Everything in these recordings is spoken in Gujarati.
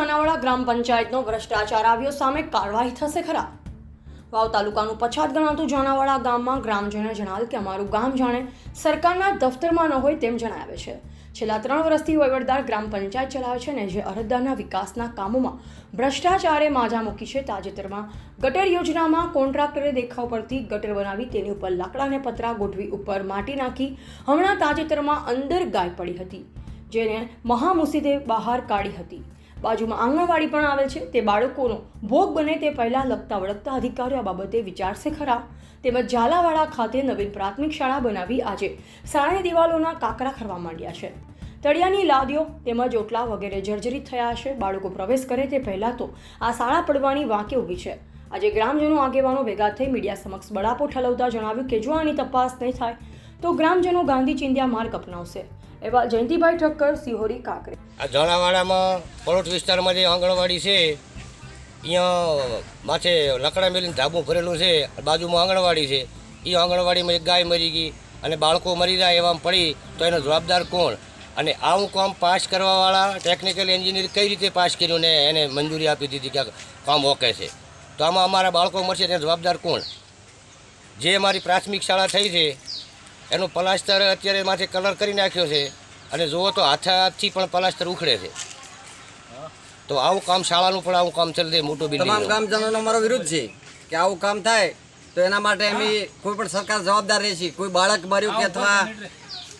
ગ્રામ પંચાયતનો ભ્રષ્ટાચાર આવ્યો સામે કાર્યવાહી થશે ખરા? વાવ તાલુકાનું પછાત ગણાતું જાણાવાડા ગામમાં ગ્રામજનોએ જણાવ્યું કે અમારું ગામ જાણે સરકારના દફતરમાં ન હોય તેમ જણાવે છે. છેલ્લા ત્રણ વર્ષથી વહીવટદાર ગ્રામ પંચાયત ચલાવે છે અને જે અરજદારના વિકાસના કામોમાં ભ્રષ્ટાચારે માજા મૂકી છે. તાજેતરમાં ગટર યોજનામાં કોન્ટ્રાક્ટરે દેખાવ પરથી ગટર બનાવી તેની ઉપર લાકડાને પતરા ગોઠવી ઉપર માટી નાખી હમણાં તાજેતરમાં અંદર ગાય પડી હતી, જેને મહામુસીદે બહાર કાઢી હતી. બાજુમાં આંગણવાડી પણ આવેલ છે. તે બાળકોનો ભોગ બને તે પહેલાં લગતા વળગતા અધિકારીઓ આ બાબતે વિચારશે ખરા. તેમજ ઝાલાવાડા ખાતે નવીન પ્રાથમિક શાળા બનાવી આજે શાળાની દિવાલોના કાકરા ખરવા માંડ્યા છે. તળિયાની લાદીઓ તેમજ ઓટલા વગેરે જર્જરિત થયા છે બાળકો પ્રવેશ કરે તે પહેલાં તો આ શાળા પડવાની વાંકે ઊભી છે. આજે ગ્રામજનો આગેવાનો ભેગા થઈ મીડિયા સમક્ષ બળાપો ઠલવતા જણાવ્યું કે જો આની તપાસ નહીં થાય, તો ગ્રામજનો ગાંધી ચિંધ્યા માર્ગ અપનાવશે. એવા જયંતિભાઈ ઠક્કર, સિહોરી કાંકરે. આ ઝાલાવાડામાં પરોટ વિસ્તારમાં જે આંગણવાડી છે અહીંયા માથે લકડા મેલીને ધાબું ભરેલું છે બાજુમાં આંગણવાડી છે. એ આંગણવાડીમાં એક ગાય મરી ગઈ અને બાળકો મરી જાય એવામાં પડી, તો એનો જવાબદાર કોણ? અને આવું કામ પાસ કરવાવાળા ટેકનિકલ એન્જિનિયર કઈ રીતે પાસ કર્યું ને એને મંજૂરી આપી દીધી કે કામ ઓકે છે? તો આમાં અમારા બાળકો મળશે તેનો જવાબદાર કોણ? જે અમારી પ્રાથમિક શાળા થઈ છે એનું પ્લાસ્ટર અત્યારે માથે કલર કરી નાખ્યો છે અને જુઓ તો હાથાથી પણ પ્લાસ્ટર ઉખડે છે. તો આવું કામ શાળાનું પણ આવું કામ ચાલે છે મોટું તમામ બિલ્ડિંગ ગામજનોનો અમારો વિરોધ છે કે આવું કામ થાય તો એના માટે અમે કોઈ પણ સરકાર જવાબદાર રહેશે. કોઈ બાળક મર્યું કે અથવા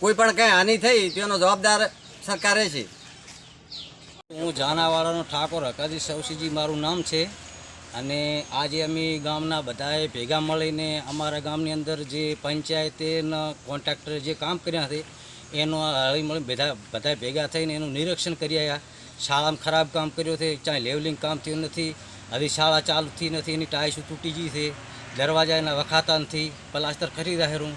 કોઈ પણ કંઈ હાનિ થઈ તેનો જવાબદાર સરકાર રહેશે. હું જાનાવાડાનો ઠાકોર હકાજી સૌસીજી મારું નામ છે. અને આજે અમે ગામના બધાએ ભેગા મળીને અમારા ગામની અંદર જે પંચાયતના કોન્ટ્રાક્ટરે જે કામ કર્યા છે, એનો હળી મળી બધા બધા ભેગા થઈને એનું નિરીક્ષણ કરી આવ્યા. શાળામાં ખરાબ કામ કર્યું છે ચાંય લેવલિંગ કામ થયું નથી. હવે શાળા ચાલુ થઈ નથી, એની ટાઈસો તૂટી ગઈ છે. દરવાજા એના વખાતા નથી, પ્લાસ્ટર ખરી રહ્યું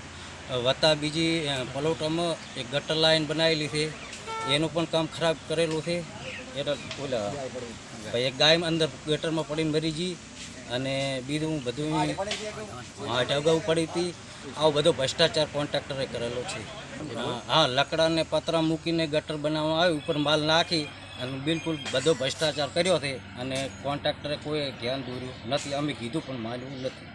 વત્તા બીજી પલોટામાં એક ગટર લાઈન બનાવેલી છે. એનું પણ કામ ખરાબ કરેલું છે. એટલે ઓલા. ભાઈ એક ગાય અંદર ગટરમાં પડીને મરી ગઈ અને બીજું બધું હા અગાઉ પડી હતી. આવો બધો ભ્રષ્ટાચાર કોન્ટ્રાક્ટરે કરેલો છે. હા, લકડાને પતરા મૂકીને ગટર બનાવવામાં આવ્યું, ઉપર માલ નાખી અને બિલકુલ બધો ભ્રષ્ટાચાર કર્યો છે. અને કોન્ટ્રાક્ટરે કોઈ ધ્યાન દોર્યું નથી. અમે કીધું પણ માન્યું નથી.